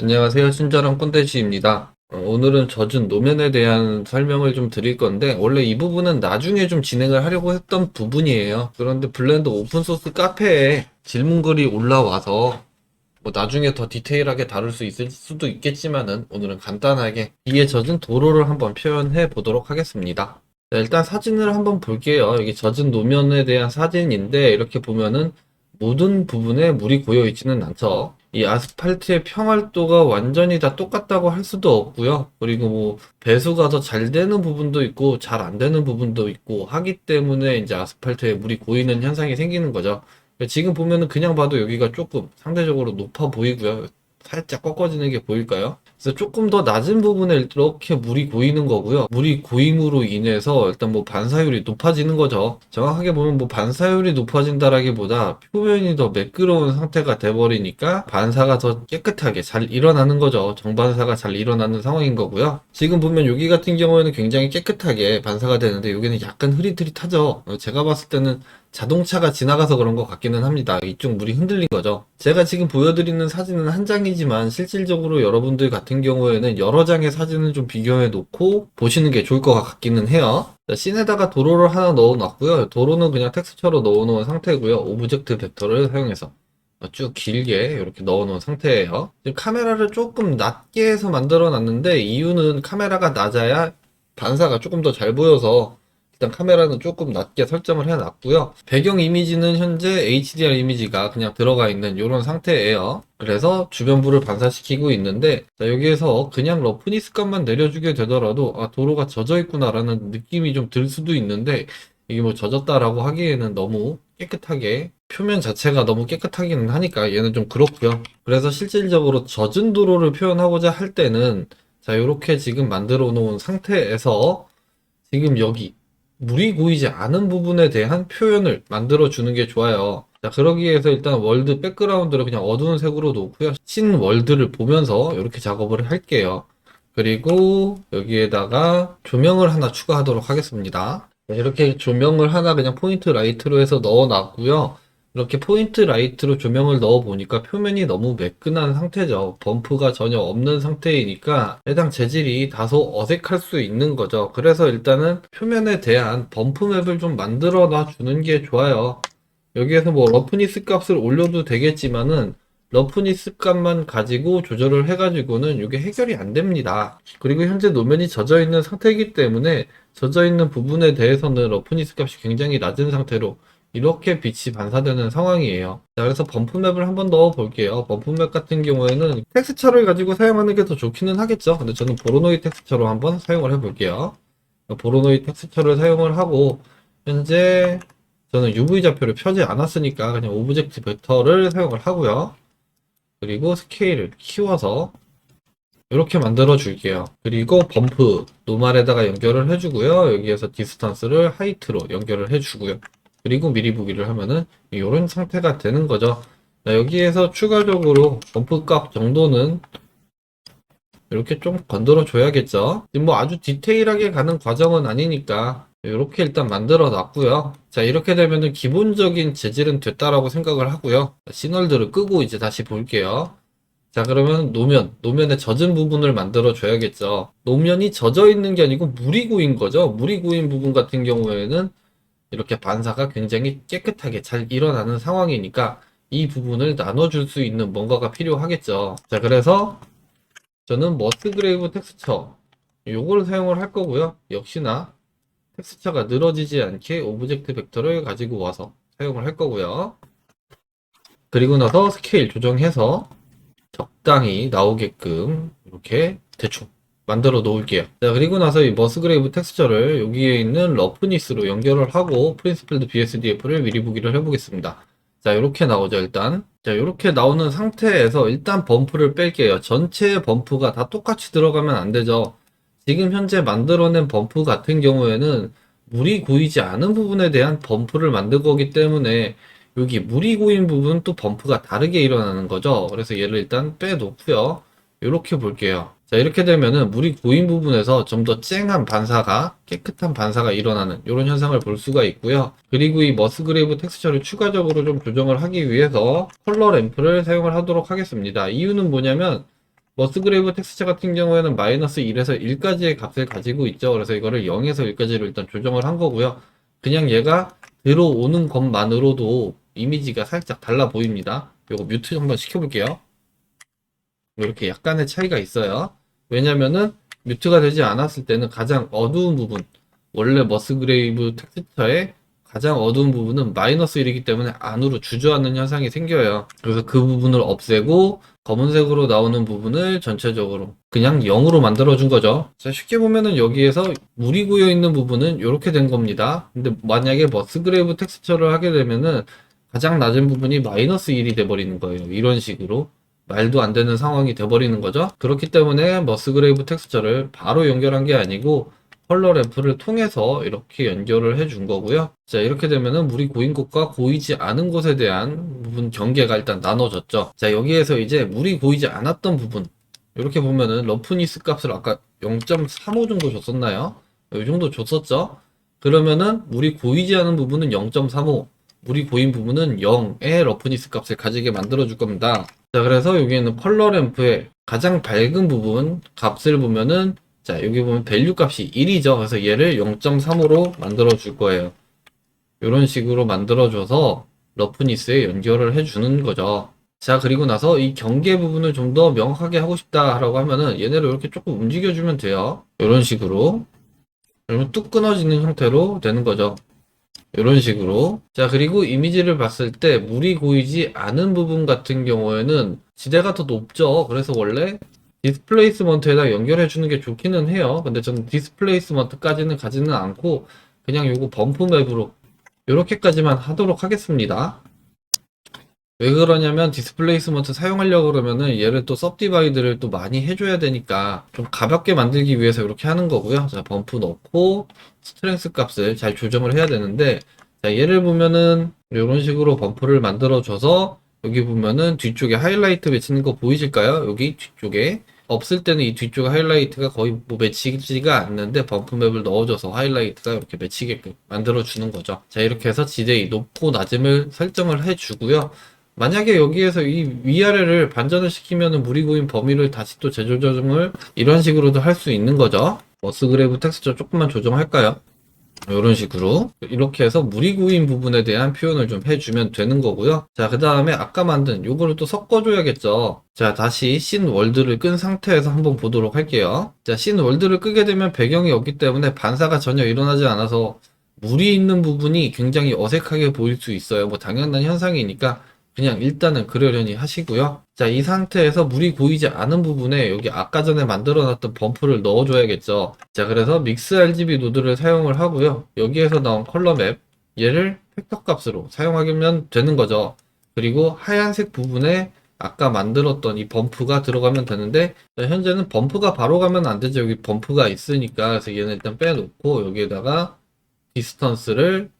안녕하세요. 친절한 꼰대씨입니다. 어, 오늘은 젖은 노면에 대한 설명을 좀 드릴 건데, 원래 이 부분은 나중에 좀 진행을 하려고 했던 부분이에요. 그런데 블렌더 오픈소스 카페에 질문글이 올라와서, 뭐 나중에 더 디테일하게 다룰 수 있을 수도 있겠지만은, 오늘은 간단하게 이에 젖은 도로를 한번 표현해 보도록 하겠습니다. 자, 일단 사진을 한번 볼게요. 여기 젖은 노면에 대한 사진인데, 이렇게 보면은 모든 부분에 물이 고여 있지는 않죠. 이 아스팔트의 평활도가 완전히 다 똑같다고 할 수도 없고요. 그리고 뭐 배수가 더 잘 되는 부분도 있고 잘 안 되는 부분도 있고 하기 때문에 이제 아스팔트에 물이 고이는 현상이 생기는 거죠. 지금 보면은 그냥 봐도 여기가 조금 상대적으로 높아 보이고요. 살짝 꺾어지는 게 보일까요? 그래서 조금 더 낮은 부분에 이렇게 물이 고이는 거고요. 물이 고임으로 인해서 일단 뭐 반사율이 높아지는 거죠. 정확하게 보면 뭐 반사율이 높아진다라기보다 표면이 더 매끄러운 상태가 돼버리니까 반사가 더 깨끗하게 잘 일어나는 거죠. 정반사가 잘 일어나는 상황인 거고요. 지금 보면 여기 같은 경우에는 굉장히 깨끗하게 반사가 되는데 여기는 약간 흐릿흐릿하죠. 어, 제가 봤을 때는 자동차가 지나가서 그런 것 같기는 합니다. 이쪽 물이 흔들린 거죠. 제가 지금 보여드리는 사진은 한 장이지만 실질적으로 여러분들 같은 경우에는 여러 장의 사진을 좀 비교해 놓고 보시는 게 좋을 것 같기는 해요. 자, 씬에다가 도로를 하나 넣어 놨고요. 도로는 그냥 텍스처로 넣어 놓은 상태고요. 오브젝트 벡터를 사용해서 쭉 길게 이렇게 넣어 놓은 상태예요. 카메라를 조금 낮게 해서 만들어 놨는데 이유는 카메라가 낮아야 반사가 조금 더 잘 보여서 일단 카메라는 조금 낮게 설정을 해놨고요. 배경 이미지는 현재 HDR 이미지가 그냥 들어가 있는 이런 상태예요. 그래서 주변부를 반사시키고 있는데 자, 여기에서 그냥 러프니스 값만 내려주게 되더라도 아 도로가 젖어 있구나라는 느낌이 좀 들 수도 있는데 이게 뭐 젖었다라고 하기에는 너무 깨끗하게 표면 자체가 너무 깨끗하기는 하니까 얘는 좀 그렇고요. 그래서 실질적으로 젖은 도로를 표현하고자 할 때는 자 이렇게 지금 만들어 놓은 상태에서 지금 여기 물이 고이지 않은 부분에 대한 표현을 만들어 주는 게 좋아요. 자, 그러기 위해서 일단 월드 백그라운드를 그냥 어두운 색으로 놓고요. 신 월드를 보면서 이렇게 작업을 할게요. 그리고 여기에다가 조명을 하나 추가하도록 하겠습니다. 네, 이렇게 조명을 하나 그냥 포인트 라이트로 해서 넣어 놨고요. 이렇게 포인트 라이트로 조명을 넣어 보니까 표면이 너무 매끈한 상태죠. 범프가 전혀 없는 상태이니까 해당 재질이 다소 어색할 수 있는 거죠. 그래서 일단은 표면에 대한 범프 맵을 좀 만들어 놔 주는 게 좋아요. 여기에서 뭐 러프니스 값을 올려도 되겠지만은 러프니스 값만 가지고 조절을 해가지고는 이게 해결이 안 됩니다. 그리고 현재 노면이 젖어 있는 상태이기 때문에 젖어 있는 부분에 대해서는 러프니스 값이 굉장히 낮은 상태로 이렇게 빛이 반사되는 상황이에요. 자, 그래서 범프맵을 한번 넣어 볼게요. 범프맵 같은 경우에는 텍스처를 가지고 사용하는 게 더 좋기는 하겠죠. 근데 저는 보로노이 텍스처로 한번 사용을 해 볼게요. 보로노이 텍스처를 사용을 하고 현재 저는 UV 좌표를 펴지 않았으니까 그냥 오브젝트 벡터를 사용을 하고요. 그리고 스케일을 키워서 이렇게 만들어 줄게요. 그리고 범프 노말에다가 연결을 해주고요. 여기에서 디스턴스를 하이트로 연결을 해주고요. 그리고 미리 보기를 하면은 이런 상태가 되는 거죠. 자, 여기에서 추가적으로 범프 값 정도는 이렇게 좀 건드려 줘야겠죠. 뭐 아주 디테일하게 가는 과정은 아니니까 이렇게 일단 만들어 놨고요. 자 이렇게 되면은 기본적인 재질은 됐다라고 생각을 하고요. 시널드를 끄고 이제 다시 볼게요. 자 그러면 노면, 노면에 젖은 부분을 만들어 줘야겠죠. 노면이 젖어 있는 게 아니고 물이 고인 거죠. 물이 고인 부분 같은 경우에는 이렇게 반사가 굉장히 깨끗하게 잘 일어나는 상황이니까 이 부분을 나눠줄 수 있는 뭔가가 필요하겠죠. 자, 그래서 저는 머스그레이브 텍스처 요걸 사용을 할 거고요. 역시나 텍스처가 늘어지지 않게 오브젝트 벡터를 가지고 와서 사용을 할 거고요. 그리고 나서 스케일 조정해서 적당히 나오게끔 이렇게 대충 만들어 놓을게요. 자, 그리고 나서 이 머스그레이브 텍스처를 여기에 있는 러프니스로 연결을 하고 프린스필드 BSDF를 미리 보기를 해보겠습니다. 자, 이렇게 나오죠, 일단. 자, 이렇게 나오는 상태에서 일단 범프를 뺄게요. 전체 범프가 다 똑같이 들어가면 안 되죠. 지금 현재 만들어낸 범프 같은 경우에는 물이 고이지 않은 부분에 대한 범프를 만든 거기 때문에 여기 물이 고인 부분 또 범프가 다르게 일어나는 거죠. 그래서 얘를 일단 빼놓고요. 이렇게 볼게요. 자, 이렇게 되면은 물이 고인 부분에서 좀 더 쨍한 반사가, 깨끗한 반사가 일어나는 이런 현상을 볼 수가 있고요. 그리고 이 머스그레이브 텍스처를 추가적으로 좀 조정을 하기 위해서 컬러 램프를 사용을 하도록 하겠습니다. 이유는 뭐냐면 머스그레이브 텍스처 같은 경우에는 마이너스 1에서 1까지의 값을 가지고 있죠. 그래서 이거를 0에서 1까지로 일단 조정을 한 거고요. 그냥 얘가 들어오는 것만으로도 이미지가 살짝 달라 보입니다. 요거 뮤트 한번 시켜볼게요. 이렇게 약간의 차이가 있어요. 왜냐면은 뮤트가 되지 않았을 때는 가장 어두운 부분, 원래 머스그레이브 텍스처의 가장 어두운 부분은 마이너스 1이기 때문에 안으로 주저하는 현상이 생겨요. 그래서 그 부분을 없애고 검은색으로 나오는 부분을 전체적으로 그냥 0으로 만들어준 거죠. 자, 쉽게 보면은 여기에서 물이 고여 있는 부분은 이렇게 된 겁니다. 근데 만약에 머스그레이브 텍스처를 하게 되면은 가장 낮은 부분이 마이너스 1이 돼버리는 거예요. 이런 식으로. 말도 안 되는 상황이 돼버리는 거죠. 그렇기 때문에 머스그레이브 텍스처를 바로 연결한 게 아니고 컬러 램프를 통해서 이렇게 연결을 해 준 거고요. 자, 이렇게 되면은 물이 고인 곳과 고이지 않은 곳에 대한 부분 경계가 일단 나눠졌죠. 자, 여기에서 이제 물이 고이지 않았던 부분. 이렇게 보면은 러프니스 값을 아까 0.35 정도 줬었나요? 이 정도 줬었죠? 그러면은 물이 고이지 않은 부분은 0.35, 물이 고인 부분은 0의 러프니스 값을 가지게 만들어 줄 겁니다. 자, 그래서 여기에는 컬러 램프의 가장 밝은 부분 값을 보면은 자, 여기 보면 밸류 값이 1이죠. 그래서 얘를 0.3으로 만들어 줄 거예요. 이런 식으로 만들어 줘서 러프니스에 연결을 해 주는 거죠. 자, 그리고 나서 이 경계 부분을 좀 더 명확하게 하고 싶다 라고 하면은 얘네를 이렇게 조금 움직여 주면 돼요. 이런 식으로. 그러면 뚝 끊어지는 형태로 되는 거죠. 이런 식으로. 자, 그리고 이미지를 봤을 때 물이 고이지 않은 부분 같은 경우에는 지대가 더 높죠. 그래서 원래 디스플레이스먼트에다 연결해 주는 게 좋기는 해요. 근데 저는 디스플레이스먼트까지는 가지는 않고 그냥 요거 범프 맵으로 이렇게까지만 하도록 하겠습니다. 왜 그러냐면 디스플레이스먼트 사용하려고 그러면은 얘를 또 섭디바이드를 또 많이 해줘야 되니까 좀 가볍게 만들기 위해서 이렇게 하는 거고요. 자, 범프 넣고 스트렝스 값을 잘 조정을 해야 되는데 자, 얘를 보면은 이런 식으로 범프를 만들어 줘서 여기 보면은 뒤쪽에 하이라이트 맺히는 거 보이실까요? 여기 뒤쪽에 없을 때는 이 뒤쪽 하이라이트가 거의 뭐 맺히지가 않는데 범프 맵을 넣어줘서 하이라이트가 이렇게 맺히게끔 만들어 주는 거죠. 자 이렇게 해서 지대의 높고 낮음을 설정을 해주고요. 만약에 여기에서 이 위아래를 반전을 시키면 물이 고인 범위를 다시 또 재조정을 이런 식으로도 할 수 있는 거죠. 머스그레이브 텍스처 조금만 조정할까요? 이런 식으로 이렇게 해서 고인 부분에 대한 표현을 좀 해주면 되는 거고요. 자, 그 다음에 아까 만든 요거를 또 섞어줘야겠죠. 자, 다시 씬 월드를 끈 상태에서 한번 보도록 할게요. 자, 씬 월드를 끄게 되면 배경이 없기 때문에 반사가 전혀 일어나지 않아서 물이 있는 부분이 굉장히 어색하게 보일 수 있어요. 뭐 당연한 현상이니까 그냥 일단은 그러려니 하시고요. 자, 이 상태에서 물이 고이지 않은 부분에 여기 아까 전에 만들어 놨던 범프를 넣어줘야겠죠. 자, 그래서 믹스 RGB 노드를 사용을 하고요. 여기에서 나온 컬러 맵, 얘를 팩터 값으로 사용하면 되는 거죠. 그리고 하얀색 부분에 아까 만들었던 이 범프가 들어가면 되는데, 자, 현재는 범프가 바로 가면 안 되죠. 여기 범프가 있으니까. 그래서 얘는 일단 빼놓고, 여기에다가 디스턴스를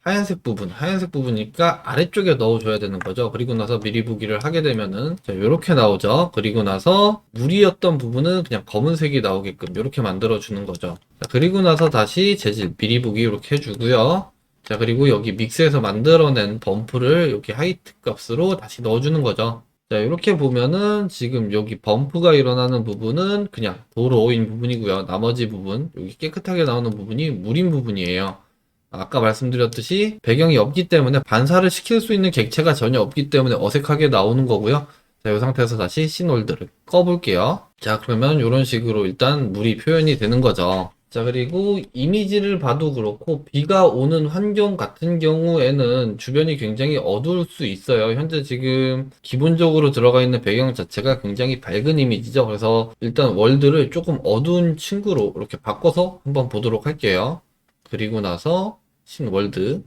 하얀색 부분, 하얀색 부분이니까 아래쪽에 넣어줘야 되는 거죠. 그리고 나서 미리 보기를 하게 되면은 자, 이렇게 나오죠. 그리고 나서 물이었던 부분은 그냥 검은색이 나오게끔 이렇게 만들어 주는 거죠. 자, 그리고 나서 다시 재질 미리 보기 이렇게 해주고요. 자, 그리고 여기 믹스에서 만들어낸 범프를 여기 하이트 값으로 다시 넣어주는 거죠. 자, 이렇게 보면은 지금 여기 범프가 일어나는 부분은 그냥 도로인 부분이고요. 나머지 부분, 여기 깨끗하게 나오는 부분이 물인 부분이에요. 아까 말씀드렸듯이 배경이 없기 때문에 반사를 시킬 수 있는 객체가 전혀 없기 때문에 어색하게 나오는 거고요. 자, 이 상태에서 다시 신월드를 꺼볼게요. 자, 그러면 이런 식으로 일단 물이 표현이 되는 거죠. 자, 그리고 이미지를 봐도 그렇고, 비가 오는 환경 같은 경우에는 주변이 굉장히 어두울 수 있어요. 현재 지금 기본적으로 들어가 있는 배경 자체가 굉장히 밝은 이미지죠. 그래서 일단 월드를 조금 어두운 친구로 이렇게 바꿔서 한번 보도록 할게요. 그리고 나서 신월드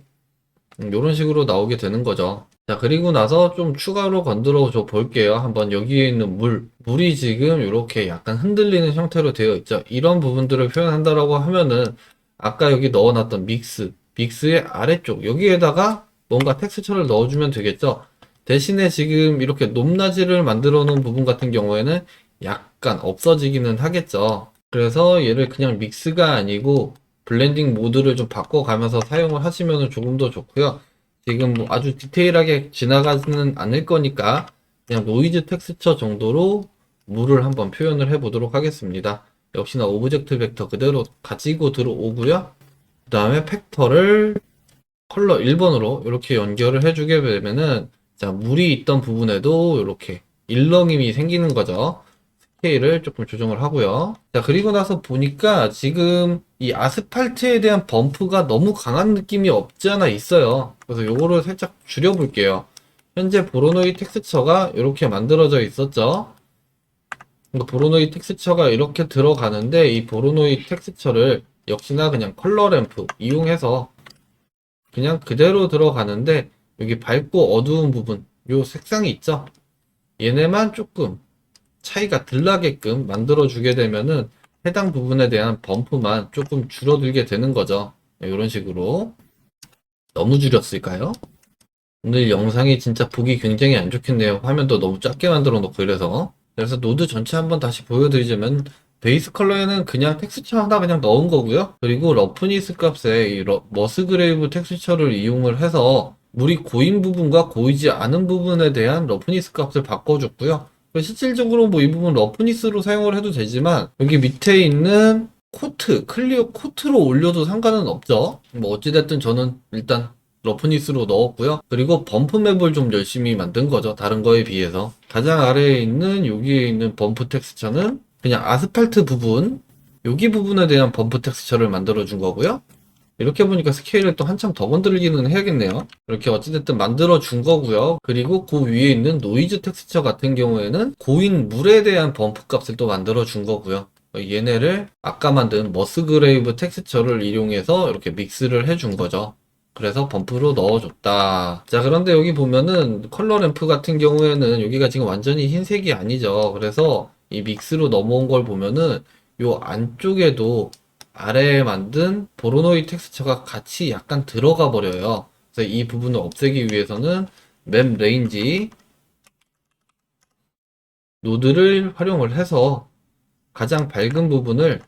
이런 식으로 나오게 되는 거죠. 자 그리고 나서 좀 추가로 건드려 줘 볼게요. 한번 여기에 있는 물 물이 지금 이렇게 약간 흔들리는 형태로 되어 있죠. 이런 부분들을 표현한다라고 하면은 아까 여기 넣어놨던 믹스 믹스의 아래쪽 여기에다가 뭔가 텍스처를 넣어주면 되겠죠. 대신에 지금 이렇게 높낮이를 만들어 놓은 부분 같은 경우에는 약간 없어지기는 하겠죠. 그래서 얘를 그냥 믹스가 아니고 블렌딩 모드를 좀 바꿔가면서 사용을 하시면 조금 더 좋고요. 지금 뭐 아주 디테일하게 지나가지는 않을 거니까 그냥 노이즈 텍스처 정도로 물을 한번 표현을 해 보도록 하겠습니다. 역시나 오브젝트 벡터 그대로 가지고 들어오고요. 그 다음에 팩터를 컬러 1번으로 이렇게 연결을 해주게 되면은 자 물이 있던 부분에도 이렇게 일렁임이 생기는 거죠. 스케일을 조금 조정을 하고요. 자 그리고 나서 보니까 지금 이 아스팔트에 대한 범프가 너무 강한 느낌이 없지 않아 있어요. 그래서 요거를 살짝 줄여볼게요. 현재 보로노이 텍스처가 이렇게 만들어져 있었죠. 그러니까 보로노이 텍스처가 이렇게 들어가는데 이 보로노이 텍스처를 역시나 그냥 컬러 램프 이용해서 그냥 그대로 들어가는데 여기 밝고 어두운 부분 요 색상이 있죠 얘네만 조금 차이가 덜 나게끔 만들어 주게 되면은 해당 부분에 대한 범프만 조금 줄어들게 되는 거죠 이런 식으로 너무 줄였을까요? 오늘 영상이 진짜 보기 굉장히 안 좋겠네요 화면도 너무 작게 만들어 놓고 이래서 그래서 노드 전체 한번 다시 보여드리자면 베이스 컬러에는 그냥 텍스처 하나 그냥 넣은 거고요. 그리고 러프니스 값에 이 러- 머스그레이브 텍스처를 이용을 해서 물이 고인 부분과 고이지 않은 부분에 대한 러프니스 값을 바꿔줬고요. 실질적으로 뭐 이 부분 러프니스로 사용을 해도 되지만 여기 밑에 있는 코트, 클리어 코트로 올려도 상관은 없죠. 뭐 어찌됐든 저는 일단 러프니스로 넣었고요. 그리고 범프 맵을 좀 열심히 만든 거죠. 다른 거에 비해서. 가장 아래에 있는 여기에 있는 범프 텍스처는 그냥 아스팔트 부분, 여기 부분에 대한 범프 텍스처를 만들어 준 거고요. 이렇게 보니까 스케일을 또 한참 더 건들기는 해야겠네요. 이렇게 어찌됐든 만들어 준 거고요. 그리고 그 위에 있는 노이즈 텍스처 같은 경우에는 고인 물에 대한 범프 값을 또 만들어 준 거고요. 얘네를 아까 만든 머스그레이브 텍스처를 이용해서 이렇게 믹스를 해준 거죠. 그래서 범프로 넣어줬다. 자, 그런데 여기 보면은 컬러 램프 같은 경우에는 여기가 지금 완전히 흰색이 아니죠. 그래서 이 믹스로 넘어온 걸 보면은 요 안쪽에도 아래에 만든 보로노이 텍스처가 같이 약간 들어가 버려요. 그래서 이 부분을 없애기 위해서는 맵 레인지 노드를 활용을 해서 가장 밝은 부분을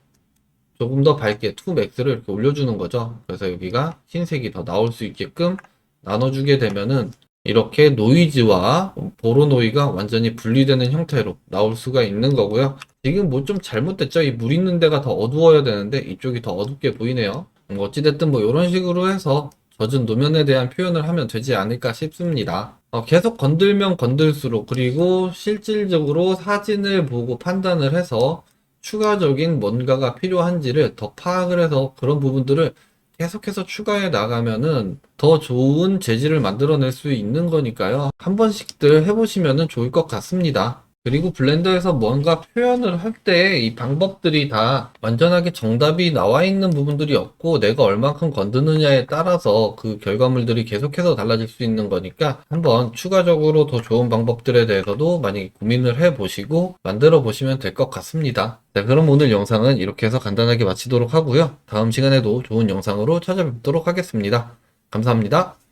조금 더 밝게 2맥스를 이렇게 올려주는 거죠. 그래서 여기가 흰색이 더 나올 수 있게끔 나눠주게 되면은 이렇게 노이즈와 보로노이가 완전히 분리되는 형태로 나올 수가 있는 거고요. 지금 뭐 좀 잘못됐죠? 이 물 있는 데가 더 어두워야 되는데 이쪽이 더 어둡게 보이네요. 음, 어찌됐든 뭐 이런 식으로 해서 젖은 노면에 대한 표현을 하면 되지 않을까 싶습니다. 어, 계속 건들면 건들수록 그리고 실질적으로 사진을 보고 판단을 해서 추가적인 뭔가가 필요한지를 더 파악을 해서 그런 부분들을 계속해서 추가해 나가면은 더 좋은 재질을 만들어낼 수 있는 거니까요. 한 번씩들 해보시면은 좋을 것 같습니다. 그리고 블렌더에서 뭔가 표현을 할 때 이 방법들이 다 완전하게 정답이 나와 있는 부분들이 없고 내가 얼만큼 건드느냐에 따라서 그 결과물들이 계속해서 달라질 수 있는 거니까 한번 추가적으로 더 좋은 방법들에 대해서도 많이 고민을 해 보시고 만들어 보시면 될 것 같습니다. 자, 그럼 오늘 영상은 이렇게 해서 간단하게 마치도록 하고요. 다음 시간에도 좋은 영상으로 찾아뵙도록 하겠습니다. 감사합니다.